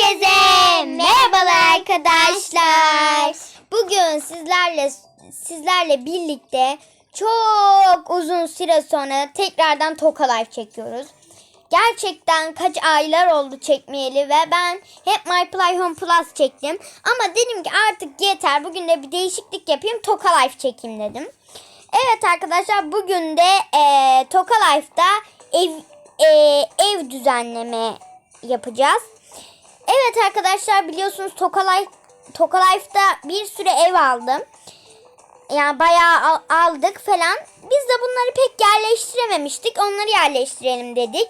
Herkese merhabalar arkadaşlar. Bugün sizlerle sizlerle birlikte çok uzun süre sonra tekrardan Toka Life çekiyoruz. Gerçekten kaç aylar oldu çekmeyeli ve ben hep My Play Home Plus çektim. Ama dedim ki artık yeter. Bugün de bir değişiklik yapayım. Toka Life çekeyim dedim. Evet arkadaşlar bugün de eee Toka Life'da ev, eee, ev düzenleme yapacağız. Evet arkadaşlar biliyorsunuz Toka, Life, Toka Life'da bir sürü ev aldım. Yani bayağı al- aldık falan. Biz de bunları pek yerleştirememiştik. Onları yerleştirelim dedik.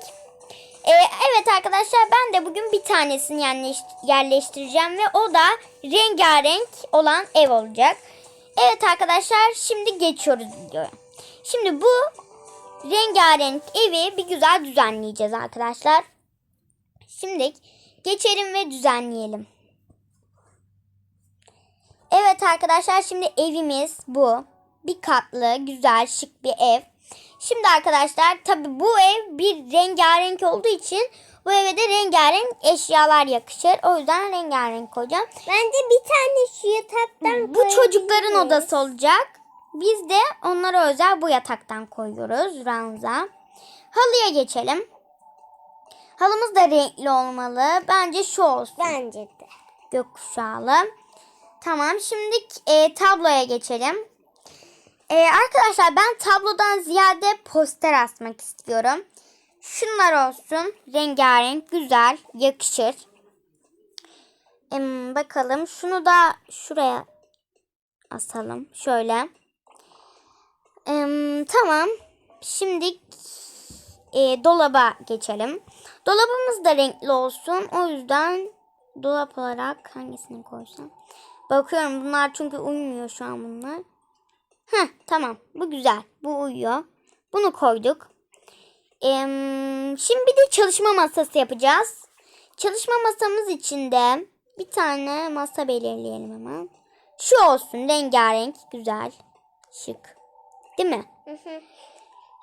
Ee, evet arkadaşlar ben de bugün bir tanesini yerleş- yerleştireceğim ve o da rengarenk olan ev olacak. Evet arkadaşlar şimdi geçiyoruz videoya. Şimdi bu rengarenk evi bir güzel düzenleyeceğiz arkadaşlar. Şimdi geçelim ve düzenleyelim. Evet arkadaşlar şimdi evimiz bu. Bir katlı, güzel, şık bir ev. Şimdi arkadaşlar tabi bu ev bir rengarenk olduğu için bu eve de rengarenk eşyalar yakışır. O yüzden rengarenk koyacağım. Bence bir tane şu yataktan Bu çocukların odası olacak. Biz de onlara özel bu yataktan koyuyoruz ranza. Halıya geçelim. Halımız da renkli olmalı. Bence şu olsun. Bence de. Gökkuşağlı. Tamam şimdi e, tabloya geçelim. E, arkadaşlar ben tablodan ziyade poster asmak istiyorum. Şunlar olsun. Rengarenk, güzel, yakışır. Em, bakalım şunu da şuraya asalım. Şöyle. Em, tamam. Şimdi e, dolaba geçelim. Dolabımız da renkli olsun. O yüzden dolap olarak hangisini koysam? Bakıyorum bunlar çünkü uymuyor şu an bunlar. Heh tamam bu güzel. Bu uyuyor. Bunu koyduk. Em, şimdi bir de çalışma masası yapacağız. Çalışma masamız için de bir tane masa belirleyelim hemen. Şu olsun rengarenk güzel şık. Değil mi?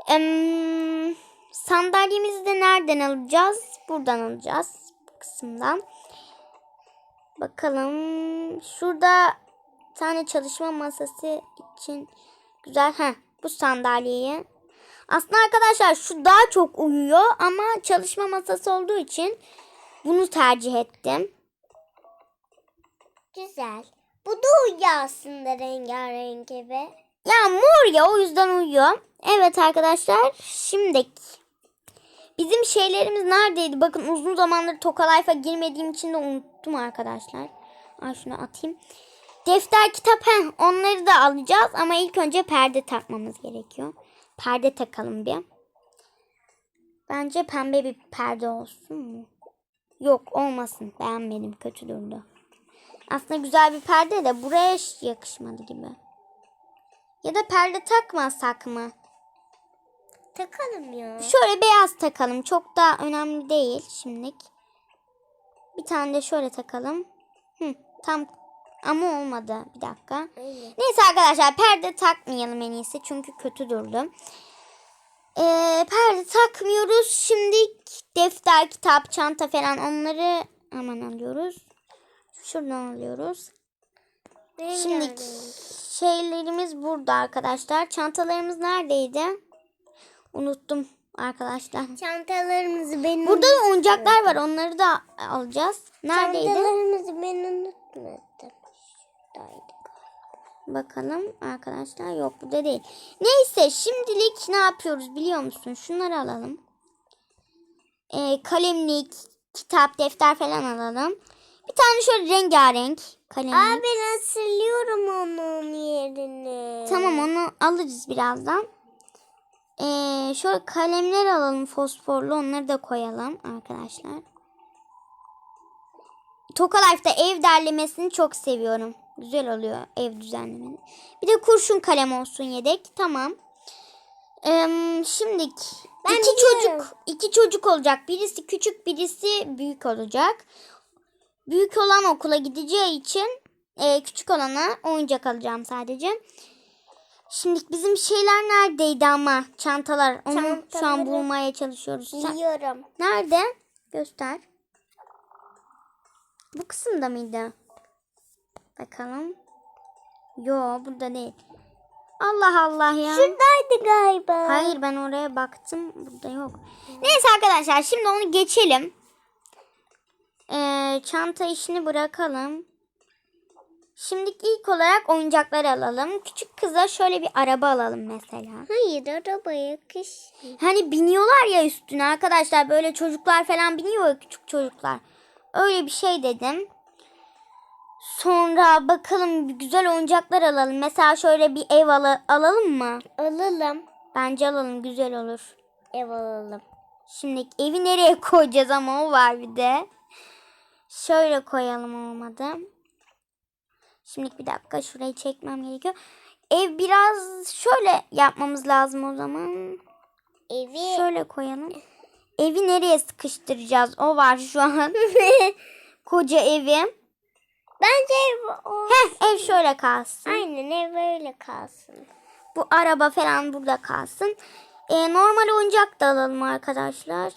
Em, sandalyemizi de nereden alacağız? Buradan alacağız. Bu kısımdan. Bakalım. Şurada tane çalışma masası için güzel. Heh, bu sandalyeyi. Aslında arkadaşlar şu daha çok uyuyor ama çalışma masası olduğu için bunu tercih ettim. Güzel. Bu da uyuyor aslında rengarenk eve. Ya mor ya o yüzden uyuyor. Evet arkadaşlar şimdi bizim şeylerimiz neredeydi? Bakın uzun zamandır Toka Life'a girmediğim için de unuttum arkadaşlar. Ay şunu atayım. Defter, kitap heh, onları da alacağız ama ilk önce perde takmamız gerekiyor. Perde takalım bir. Bence pembe bir perde olsun mu? Yok olmasın. Beğenmedim. Kötü durdu. Aslında güzel bir perde de buraya yakışmadı gibi. Ya da perde takmasak mı? Takalım ya. Şöyle beyaz takalım. Çok da önemli değil şimdilik. Bir tane de şöyle takalım. Hı, tam ama olmadı. Bir dakika. Öyle. Neyse arkadaşlar perde takmayalım en iyisi. Çünkü kötü durdu. Ee, perde takmıyoruz. Şimdi defter, kitap, çanta falan onları hemen alıyoruz. Şuradan alıyoruz. Şimdi şeylerimiz burada arkadaşlar. Çantalarımız neredeydi? Unuttum arkadaşlar. Çantalarımızı ben Burada da oyuncaklar var. Onları da alacağız. Neredeydi? Çantalarımızı ben unutmadım. Şuradaydı. Bakalım arkadaşlar. Yok burada değil. Neyse şimdilik ne yapıyoruz biliyor musun? Şunları alalım. Ee, kalemlik, kitap, defter falan alalım. Bir tane şöyle rengarenk kalemlik. Aa ben hatırlıyorum onun yerini. Tamam onu alırız birazdan. Ee, şöyle kalemler alalım fosforlu onları da koyalım arkadaşlar. Toka Life'da ev derlemesini çok seviyorum. Güzel oluyor ev düzenlemeni. Bir de kurşun kalem olsun yedek. Tamam. Ee, şimdi Ben iki biliyorum. çocuk iki çocuk olacak. Birisi küçük, birisi büyük olacak. Büyük olan okula gideceği için e, küçük olana oyuncak alacağım sadece. Şimdi bizim şeyler neredeydi ama çantalar. Onu şu an Çantaları- bulmaya çalışıyoruz. Sen- Biliyorum. Nerede? Göster. Bu kısımda mıydı? Bakalım. Yo burada değil. Allah Allah ya. Şuradaydı galiba. Hayır ben oraya baktım. Burada yok. Neyse arkadaşlar şimdi onu geçelim. Ee, çanta işini bırakalım. Şimdi ilk olarak oyuncaklar alalım. Küçük kıza şöyle bir araba alalım mesela. Hayır arabaya kış. Hani biniyorlar ya üstüne arkadaşlar böyle çocuklar falan biniyor ya küçük çocuklar. Öyle bir şey dedim. Sonra bakalım güzel oyuncaklar alalım. Mesela şöyle bir ev ala- alalım mı? Alalım. Bence alalım güzel olur. Ev alalım. Şimdi evi nereye koyacağız ama o var bir de. Şöyle koyalım olmadı. Şimdi bir dakika şurayı çekmem gerekiyor. Ev biraz şöyle yapmamız lazım o zaman. Evi. Şöyle koyalım. Evi nereye sıkıştıracağız? O var şu an. Koca evi. Bence ev o. Heh, ev şöyle kalsın. Aynen ev öyle kalsın. Bu araba falan burada kalsın. Ee, normal oyuncak da alalım arkadaşlar.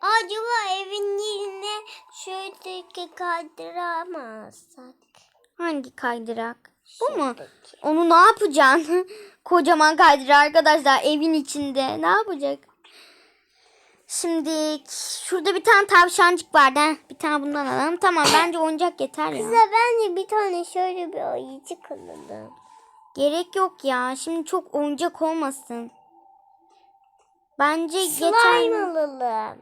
Acaba evin yerine şuradaki kaydıramazsak. Hangi kaydırak? Bu mu? Onu ne yapacaksın? Kocaman kaydırak arkadaşlar evin içinde. Ne yapacak? Şimdi şurada bir tane tavşancık vardı. Heh, Bir tane bundan alalım. Tamam bence oyuncak yeter ya. Kıza bence bir tane şöyle bir oyuncak alalım. Gerek yok ya. Şimdi çok oyuncak olmasın. Bence Slime yeter. alalım.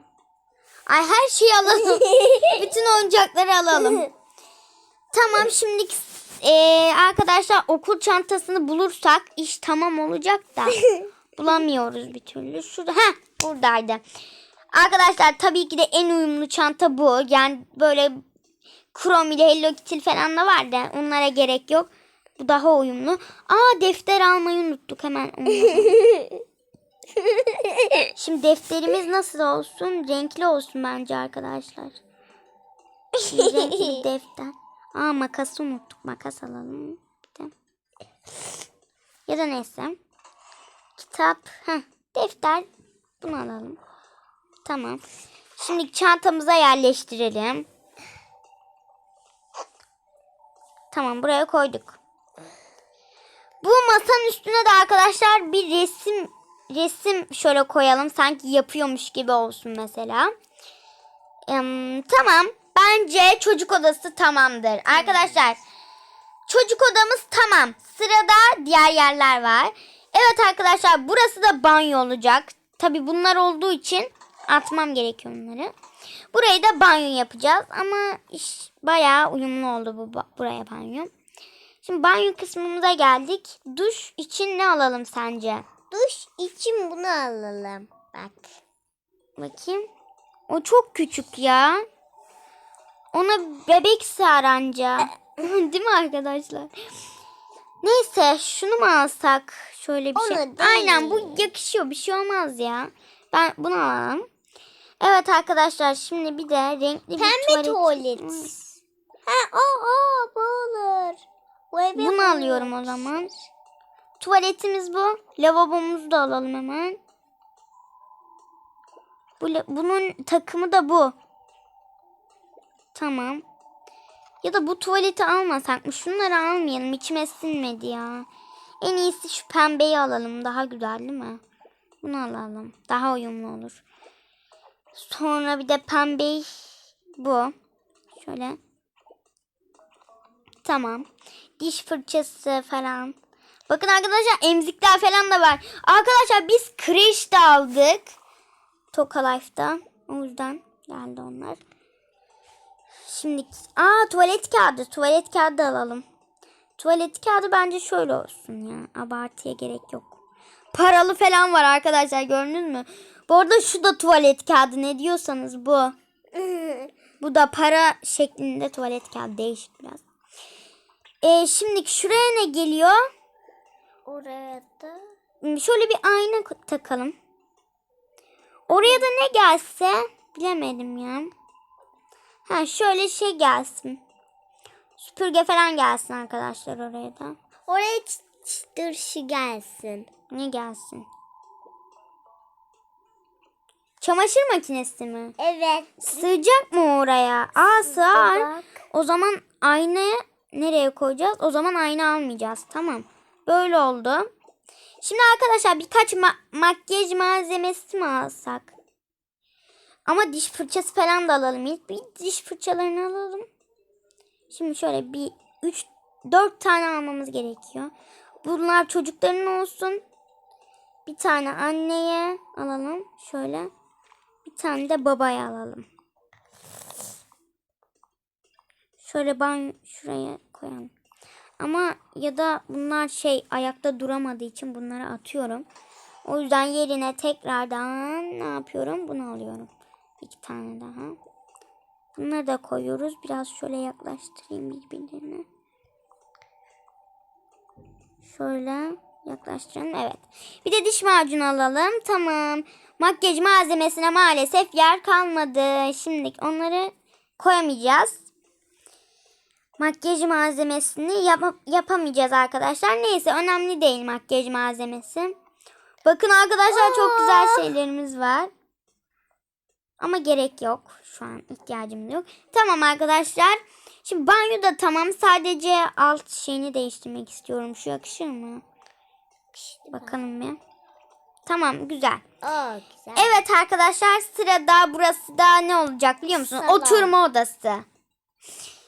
Ay her şeyi alalım. Bütün oyuncakları alalım. Tamam şimdi eee, arkadaşlar okul çantasını bulursak iş tamam olacak da bulamıyoruz bir türlü. Şurada ha buradaydı. Arkadaşlar tabii ki de en uyumlu çanta bu. Yani böyle Chrome ile Hello Kitty falan da var da onlara gerek yok. Bu daha uyumlu. Aa defter almayı unuttuk hemen. Şimdi defterimiz nasıl olsun? Renkli olsun bence arkadaşlar. Şimdi renkli defter. Aa makası unuttuk. Makas alalım. Bir de. Ya da neyse. Kitap. Heh, defter. Bunu alalım. Tamam. Şimdi çantamıza yerleştirelim. Tamam buraya koyduk. Bu masanın üstüne de arkadaşlar bir resim resim şöyle koyalım. Sanki yapıyormuş gibi olsun mesela. Em, tamam. Bence çocuk odası tamamdır. Arkadaşlar çocuk odamız tamam. Sırada diğer yerler var. Evet arkadaşlar burası da banyo olacak. Tabi bunlar olduğu için atmam gerekiyor onları. Burayı da banyo yapacağız ama iş bayağı uyumlu oldu bu buraya banyo. Şimdi banyo kısmımıza geldik. Duş için ne alalım sence? Duş için bunu alalım. Bak. Bakayım. O çok küçük ya. Ona bebek sığar anca. Değil mi arkadaşlar? Neyse şunu mu alsak? Şöyle bir Onu şey. değil. Aynen bu yakışıyor. Bir şey olmaz ya. Ben bunu alalım. Evet arkadaşlar şimdi bir de renkli bir Pembe tuvalet. tuvalet. Ha o o bu olur. Bu Bunu olur. alıyorum o zaman. Tuvaletimiz bu. Lavabomuzu da alalım hemen. Bu, bunun takımı da bu. Tamam. Ya da bu tuvaleti almasak mı? Şunları almayalım. İçime sinmedi ya. En iyisi şu pembeyi alalım. Daha güzel değil mi? Bunu alalım. Daha uyumlu olur. Sonra bir de pembe bu. Şöyle. Tamam. Diş fırçası falan. Bakın arkadaşlar emzikler falan da var. Arkadaşlar biz kreş de aldık. Toka Life'da. O yüzden geldi onlar. Şimdi aa tuvalet kağıdı. Tuvalet kağıdı alalım. Tuvalet kağıdı bence şöyle olsun ya. Abartıya gerek yok. Paralı falan var arkadaşlar gördünüz mü? Bu arada şu da tuvalet kağıdı ne diyorsanız bu. Bu da para şeklinde tuvalet kağıdı değişik biraz. Ee, şimdi şuraya ne geliyor? Oraya da. Hmm, Şöyle bir ayna takalım. Oraya da ne gelse bilemedim ya. Ha şöyle şey gelsin. Süpürge falan gelsin arkadaşlar oraya da. Oraya ç- ç- dur şu gelsin. Ne gelsin? Çamaşır makinesi mi? Evet. Sığacak mı oraya? Aa sığar. O zaman aynayı nereye koyacağız? O zaman ayna almayacağız. Tamam. Böyle oldu. Şimdi arkadaşlar birkaç ma- makyaj malzemesi mi alsak? Ama diş fırçası falan da alalım. İlk bir diş fırçalarını alalım. Şimdi şöyle bir 3 4 tane almamız gerekiyor. Bunlar çocukların olsun. Bir tane anneye alalım. Şöyle. Bir tane de babaya alalım. Şöyle ben şuraya koyalım. Ama ya da bunlar şey ayakta duramadığı için bunları atıyorum. O yüzden yerine tekrardan ne yapıyorum? Bunu alıyorum. İki tane daha. Bunları da koyuyoruz. Biraz şöyle yaklaştırayım birbirlerine. Şöyle yaklaştıralım. Evet. Bir de diş macunu alalım. Tamam. Makyaj malzemesine maalesef yer kalmadı. Şimdi onları koyamayacağız. Makyaj malzemesini yap- yapamayacağız arkadaşlar. Neyse önemli değil makyaj malzemesi. Bakın arkadaşlar çok güzel şeylerimiz var. Ama gerek yok. Şu an ihtiyacımız yok. Tamam arkadaşlar. Şimdi banyo da tamam. Sadece alt şeyini değiştirmek istiyorum. Şu yakışır mı? Bakalım bir. Tamam güzel. Aa güzel. Evet arkadaşlar sırada burası da ne olacak biliyor musunuz? Salon. Oturma odası.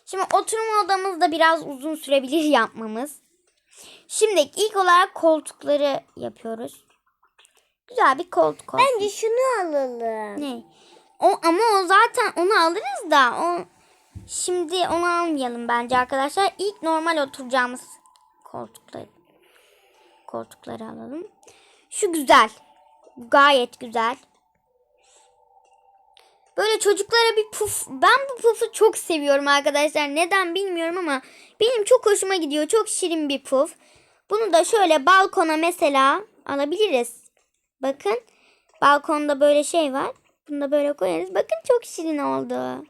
Şimdi oturma odamızda biraz uzun sürebilir yapmamız. Şimdi ilk olarak koltukları yapıyoruz. Güzel bir koltuk olsun. Bence şunu alalım. Ne? O ama o zaten onu alırız da o şimdi onu almayalım bence arkadaşlar. İlk normal oturacağımız koltukları koltukları alalım. Şu güzel. Gayet güzel. Böyle çocuklara bir puf. Ben bu pufu çok seviyorum arkadaşlar. Neden bilmiyorum ama benim çok hoşuma gidiyor. Çok şirin bir puf. Bunu da şöyle balkona mesela alabiliriz. Bakın. Balkonda böyle şey var. Bunu da böyle koyarız. Bakın çok şirin oldu.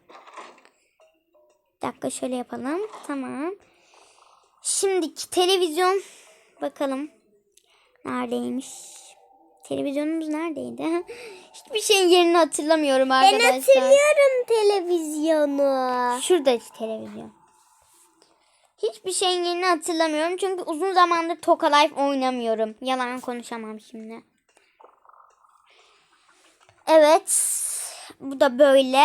Bir dakika şöyle yapalım. Tamam. Şimdiki televizyon. Bakalım. Neredeymiş? Televizyonumuz neredeydi? Hiçbir şeyin yerini hatırlamıyorum Ben arkadaşlar. hatırlıyorum televizyonu. Şurada televizyon. Hiçbir şeyin yerini hatırlamıyorum. Çünkü uzun zamandır Toka Life oynamıyorum. Yalan konuşamam şimdi. Evet. Bu da böyle.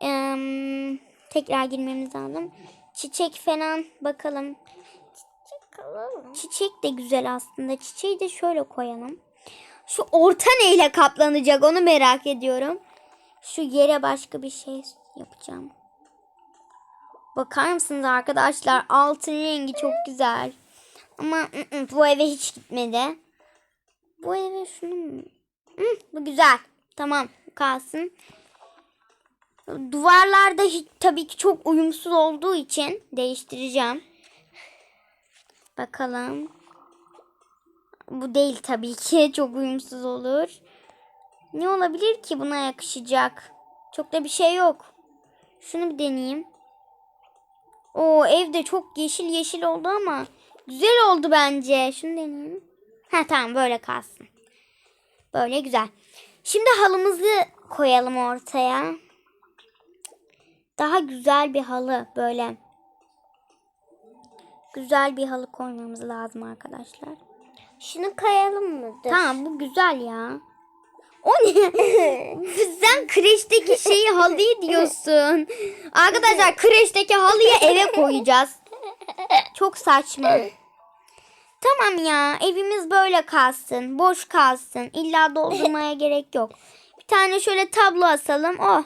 Eee, tekrar girmemiz lazım. Çiçek falan bakalım. Çiçek de güzel aslında. Çiçeği de şöyle koyalım. Şu orta neyle kaplanacak onu merak ediyorum. Şu yere başka bir şey yapacağım. Bakar mısınız arkadaşlar? Altın rengi çok güzel. Ama ı, ı, bu eve hiç gitmedi. Bu eve şunu mu? Hı, bu güzel. Tamam kalsın. Duvarlarda hiç, tabii ki çok uyumsuz olduğu için değiştireceğim. Bakalım. Bu değil tabii ki. Çok uyumsuz olur. Ne olabilir ki buna yakışacak? Çok da bir şey yok. Şunu bir deneyeyim. O evde çok yeşil yeşil oldu ama güzel oldu bence. Şunu deneyeyim. Ha tamam böyle kalsın. Böyle güzel. Şimdi halımızı koyalım ortaya. Daha güzel bir halı böyle. Güzel bir halı koymamız lazım arkadaşlar. Şunu kayalım mı? Tamam bu güzel ya. O ne? Sen kreşteki şeyi halıyı diyorsun. Arkadaşlar kreşteki halıyı eve koyacağız. Çok saçma. Tamam ya evimiz böyle kalsın. Boş kalsın. İlla doldurmaya gerek yok. Bir tane şöyle tablo asalım. Oh.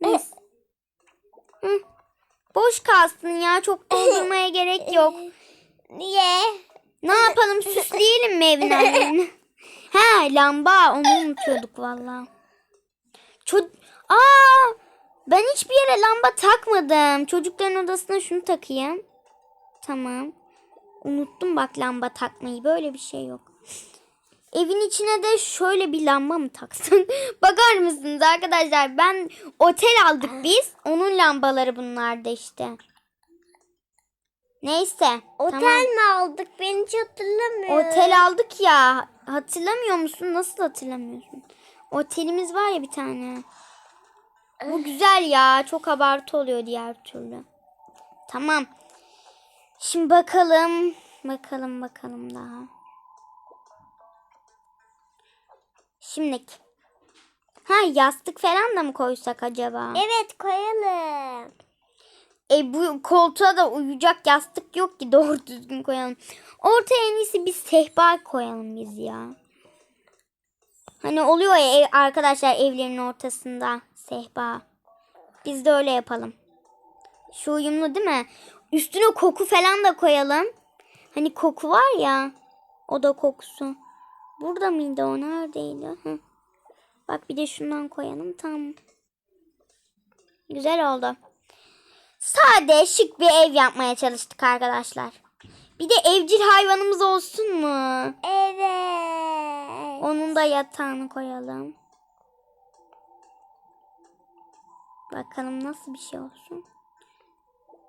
Mis. Hı. Boş kalsın ya. Çok doldurmaya gerek yok. Niye? Ne yapalım süsleyelim mi evin hallerini? He lamba onu unutuyorduk valla. Ço- Aa, ben hiçbir yere lamba takmadım. Çocukların odasına şunu takayım. Tamam. Unuttum bak lamba takmayı. Böyle bir şey yok. Evin içine de şöyle bir lamba mı taksın? Bakar mısınız arkadaşlar? Ben otel aldık biz. Onun lambaları bunlar da işte. Neyse. Otel tamam. mi aldık? Ben hiç hatırlamıyorum. Otel aldık ya. Hatırlamıyor musun? Nasıl hatırlamıyorsun? Otelimiz var ya bir tane. Bu güzel ya. Çok abartı oluyor diğer türlü. Tamam. Şimdi bakalım. Bakalım bakalım daha. Şimdi. Ha yastık falan da mı koysak acaba? Evet koyalım. E bu koltuğa da uyuyacak yastık yok ki doğru düzgün koyalım. Ortaya en iyisi bir sehpa koyalım biz ya. Hani oluyor ya ev- arkadaşlar evlerin ortasında sehpa. Biz de öyle yapalım. Şu uyumlu değil mi? Üstüne koku falan da koyalım. Hani koku var ya. O da kokusu. Burada mıydı o? Neredeydi? Hı. Bak bir de şundan koyalım. Tamam. Güzel oldu. Sade şık bir ev yapmaya çalıştık arkadaşlar. Bir de evcil hayvanımız olsun mu? Evet. Onun da yatağını koyalım. Bakalım nasıl bir şey olsun.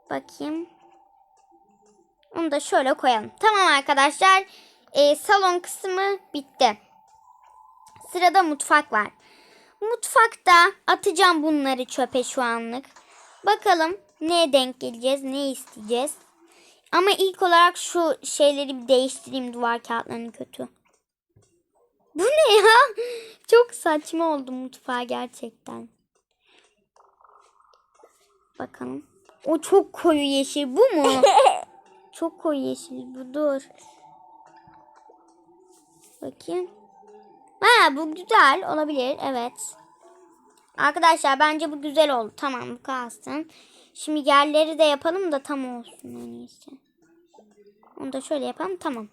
Bakayım. Onu da şöyle koyalım. Tamam arkadaşlar. Ee, salon kısmı bitti. Sırada mutfak var. Mutfakta atacağım bunları çöpe şu anlık. Bakalım neye denk geleceğiz, ne isteyeceğiz. Ama ilk olarak şu şeyleri bir değiştireyim duvar kağıtlarını kötü. Bu ne ya? Çok saçma oldu mutfağa gerçekten. Bakalım. O çok koyu yeşil. Bu mu? çok koyu yeşil. Bu dur. Bakayım. Ha bu güzel olabilir. Evet. Arkadaşlar bence bu güzel oldu. Tamam bu kalsın. Şimdi yerleri de yapalım da tam olsun en iyisi. Onu da şöyle yapalım. Tamam.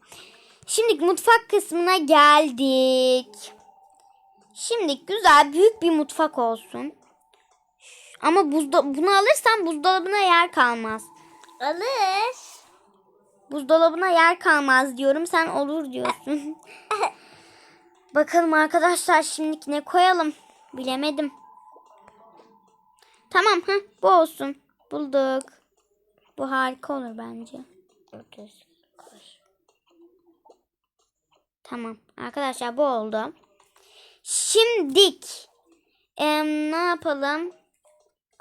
Şimdi mutfak kısmına geldik. Şimdi güzel büyük bir mutfak olsun. Ama buzda bunu alırsam buzdolabına yer kalmaz. Alır. Buzdolabına yer kalmaz diyorum. Sen olur diyorsun. Bakalım arkadaşlar şimdilik ne koyalım? Bilemedim. Tamam ha bu olsun. Bulduk. Bu harika olur bence. Tamam. Arkadaşlar bu oldu. Şimdik. em, ne yapalım?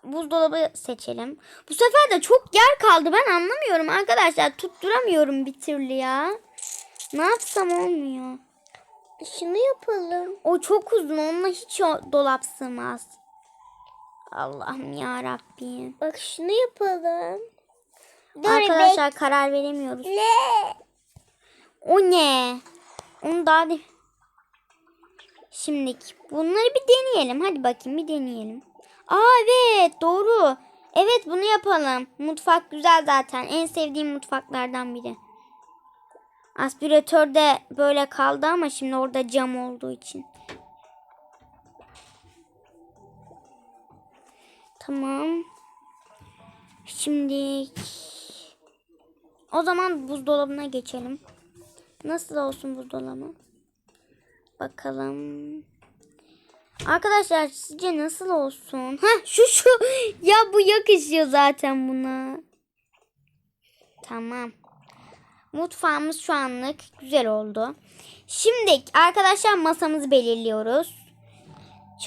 Buzdolabı seçelim. Bu sefer de çok yer kaldı. Ben anlamıyorum arkadaşlar. Tutturamıyorum bir türlü ya. Ne yapsam olmuyor. Şunu yapalım. O çok uzun. Onunla hiç dolap sığmaz. Allah'ım ya Rabbim. Bak şunu yapalım. Dur Arkadaşlar karar veremiyoruz. bekle. O ne? Onu daha de... Şimdilik bunları bir deneyelim. Hadi bakayım bir deneyelim. Aa evet doğru. Evet bunu yapalım. Mutfak güzel zaten. En sevdiğim mutfaklardan biri. Aspiratör de böyle kaldı ama şimdi orada cam olduğu için. Tamam. Şimdi o zaman buzdolabına geçelim. Nasıl olsun buzdolabı? Bakalım. Arkadaşlar sizce nasıl olsun? Ha şu şu. Ya bu yakışıyor zaten buna. Tamam. Mutfağımız şu anlık güzel oldu. Şimdi arkadaşlar masamızı belirliyoruz.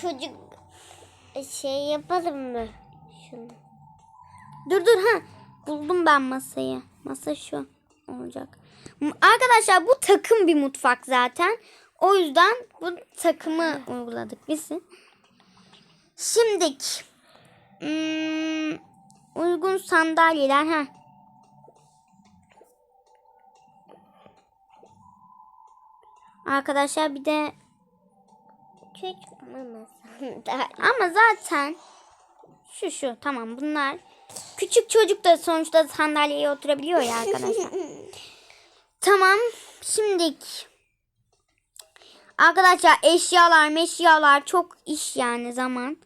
Çocuk şey yapalım mı? Şunu. Dur dur ha. Buldum ben masayı. Masa şu olacak. Arkadaşlar bu takım bir mutfak zaten. O yüzden bu takımı uyguladık biz. Şimdik. Hmm, uygun sandalyeler ha. Arkadaşlar bir de maması. ama zaten şu şu tamam bunlar küçük çocuk da sonuçta sandalyeye oturabiliyor ya arkadaşlar. tamam şimdik arkadaşlar eşyalar meşyalar çok iş yani zaman.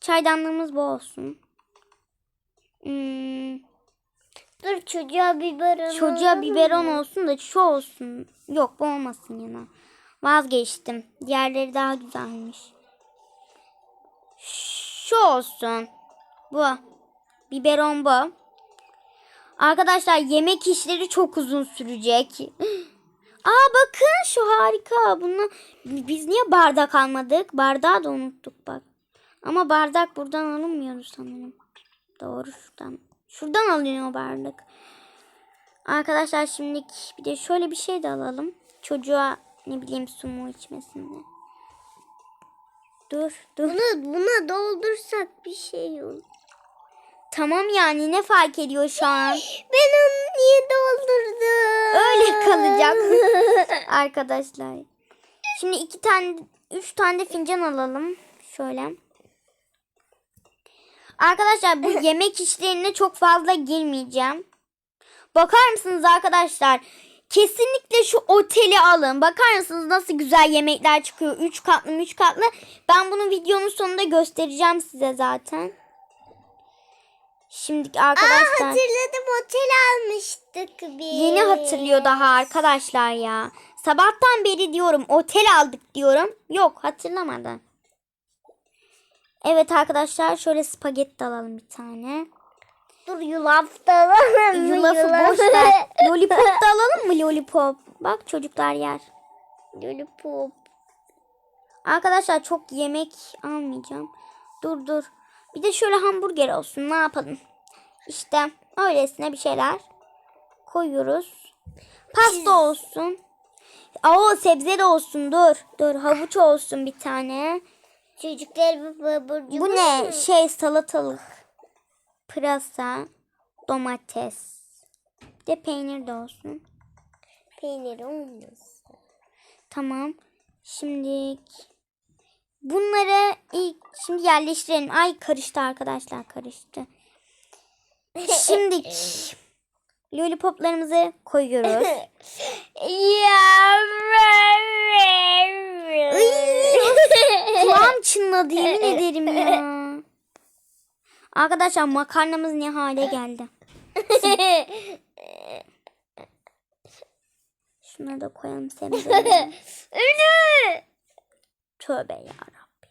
Çaydanlığımız bu olsun. Hmm, Dur çocuğa biberon. çocuğa biberon mı? olsun da şu olsun. Yok bu olmasın yana. Vazgeçtim. Diğerleri daha güzelmiş. Şu olsun. Bu. Biberon bu. Arkadaşlar yemek işleri çok uzun sürecek. Aa bakın şu harika. Bunu biz niye bardak almadık? Bardağı da unuttuk bak. Ama bardak buradan alınmıyor sanırım. Doğru şuradan. Şuradan alınıyor bardak. Arkadaşlar şimdi bir de şöyle bir şey de alalım. Çocuğa ne bileyim su mu içmesinde. Dur dur. Bunu buna doldursak bir şey olur. Tamam yani ne fark ediyor şu an? Ben onu niye doldurdum? Öyle kalacak. Arkadaşlar. Şimdi iki tane, üç tane de fincan alalım. Şöyle. Arkadaşlar bu yemek işlerine çok fazla girmeyeceğim. Bakar mısınız arkadaşlar? Kesinlikle şu oteli alın. Bakar mısınız nasıl güzel yemekler çıkıyor. Üç katlı üç katlı. Ben bunu videonun sonunda göstereceğim size zaten. Şimdi Aa, arkadaşlar. hatırladım otel almıştık biz. Yeni hatırlıyor daha arkadaşlar ya. Sabahtan beri diyorum otel aldık diyorum. Yok hatırlamadı. Evet arkadaşlar şöyle spagetti alalım bir tane. Dur yulaf da alalım. mı? Yulafı boş ver. Lollipop da alalım mı lollipop? Bak çocuklar yer. Lollipop. Arkadaşlar çok yemek almayacağım. Dur dur. Bir de şöyle hamburger olsun ne yapalım. İşte öylesine bir şeyler koyuyoruz. Pasta olsun. Aa sebze de olsun dur. Dur havuç olsun bir tane. Çocuklar bu burcu Bu ne? Şey salatalık. Pırasa. Domates. Bir de peynir de olsun. Peynir olmaz. Tamam. Şimdi bunları ilk şimdi yerleştirelim. Ay karıştı arkadaşlar karıştı. Şimdi lollipoplarımızı koyuyoruz. Kulağım çınladı yemin ederim ya. Arkadaşlar makarnamız ne hale geldi. Şunları da koyalım sebzeleri. Tövbe yarabbi.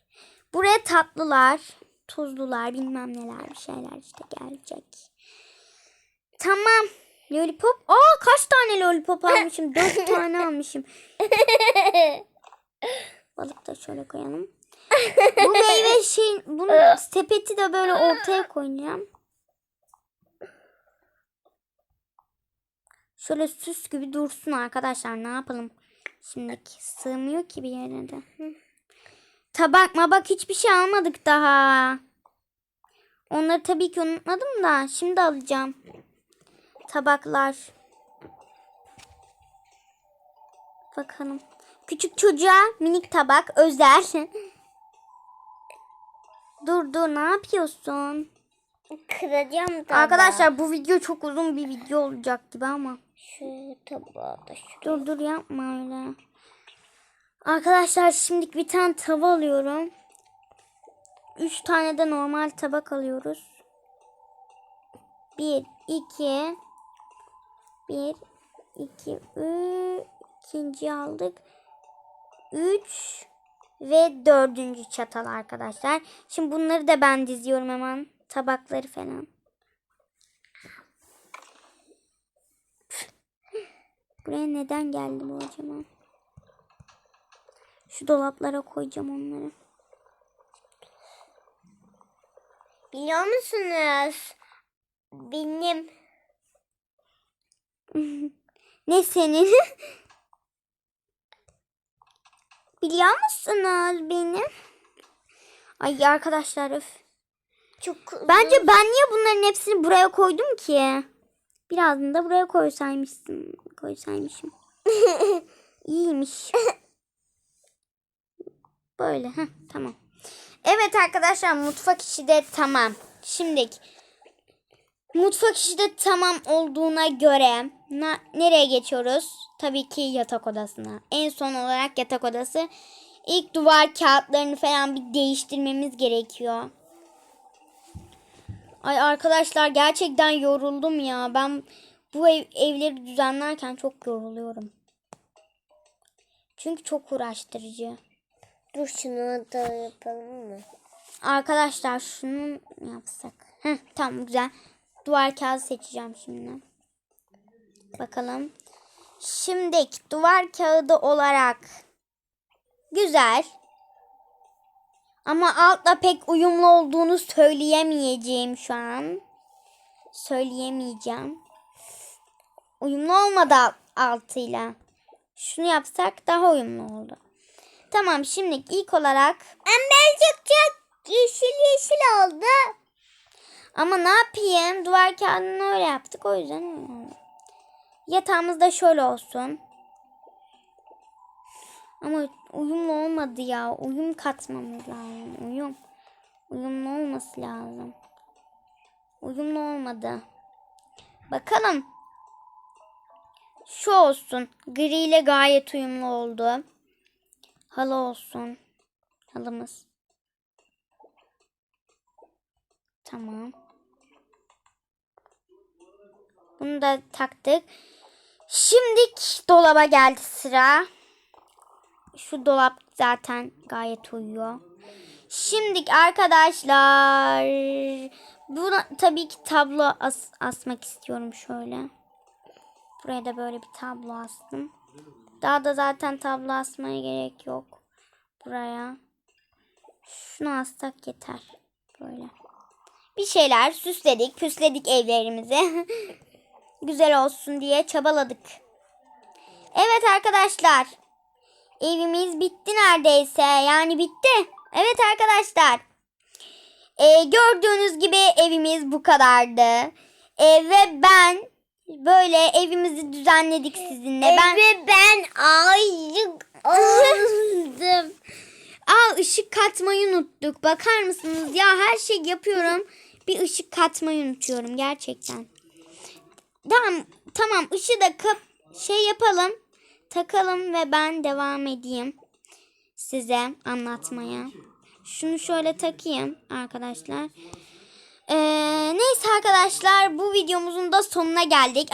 Buraya tatlılar, tuzlular, bilmem neler bir şeyler işte gelecek. Tamam. Lollipop. Aa kaç tane lollipop almışım? Dört tane almışım. Balık da şöyle koyalım. Bu meyve şey, bunun sepeti de böyle ortaya koyacağım. Şöyle süs gibi dursun arkadaşlar. Ne yapalım? Şimdi sığmıyor ki bir yere de. Tabak mabak hiçbir şey almadık daha. Onları tabii ki unutmadım da şimdi alacağım. Tabaklar. Bakalım. Küçük çocuğa minik tabak özel. dur dur ne yapıyorsun? Kıracağım da. Arkadaşlar bu video çok uzun bir video olacak gibi ama. Şu tabağı da şu. Dur dur yapma öyle. Arkadaşlar şimdi bir tane tava alıyorum. Üç tane de normal tabak alıyoruz. Bir, iki, bir, iki, üç, ikinci aldık. Üç ve dördüncü çatal arkadaşlar. Şimdi bunları da ben diziyorum hemen. Tabakları falan. Buraya neden geldi bu acaba? Şu dolaplara koyacağım onları. Biliyor musunuz? Benim Ne senin? Biliyor musunuz benim? Ay arkadaşlar öf. çok Bence ben niye bunların hepsini buraya koydum ki? Birazını da buraya koysaymışsın. Koysaymışım. İyiymiş. Böyle. Heh, tamam. Evet arkadaşlar mutfak işi de tamam. Şimdi mutfak işi de tamam olduğuna göre na- nereye geçiyoruz? Tabii ki yatak odasına. En son olarak yatak odası. İlk duvar kağıtlarını falan bir değiştirmemiz gerekiyor. Ay arkadaşlar gerçekten yoruldum ya. Ben bu ev, evleri düzenlerken çok yoruluyorum. Çünkü çok uğraştırıcı. Dur şunu da yapalım mı? Arkadaşlar şunu yapsak. Heh, tamam güzel. Duvar kağıdı seçeceğim şimdi. Bakalım. Şimdi duvar kağıdı olarak güzel. Ama altla pek uyumlu olduğunu söyleyemeyeceğim şu an. söyleyemeyeceğim. Uyumlu olmadı al- altıyla. Şunu yapsak daha uyumlu oldu. Tamam şimdi ilk olarak Birazcık çok yeşil yeşil oldu. ama ne yapayım? Duvar kağıdını öyle yaptık o yüzden. Yatağımız da şöyle olsun. Ama uyumlu olmadı ya. Uyum katmamız lazım. Uyum. Uyumlu olması lazım. Uyumlu olmadı. Bakalım. Şu olsun. Gri ile gayet uyumlu oldu. Halı olsun. Halımız. Tamam. Bunu da taktık. Şimdilik dolaba geldi sıra. Şu dolap zaten gayet uyuyor. Şimdilik arkadaşlar buna tabii ki tablo as- asmak istiyorum şöyle. Buraya da böyle bir tablo astım. Daha da zaten tablo asmaya gerek yok. Buraya. Şunu assak yeter. Böyle. Bir şeyler süsledik, püsledik evlerimizi. Güzel olsun diye çabaladık. Evet arkadaşlar. Evimiz bitti neredeyse. Yani bitti. Evet arkadaşlar. Ee, gördüğünüz gibi evimiz bu kadardı. Ee, ve ben böyle evimizi düzenledik sizinle. Ben Ve ben ayık oldum. Aa ışık katmayı unuttuk. Bakar mısınız? Ya her şey yapıyorum. Bir ışık katmayı unutuyorum gerçekten. Tamam tamam ışığı da kap şey yapalım. Takalım ve ben devam edeyim size anlatmaya. Şunu şöyle takayım arkadaşlar. Ee, neyse arkadaşlar bu videomuzun da sonuna geldik.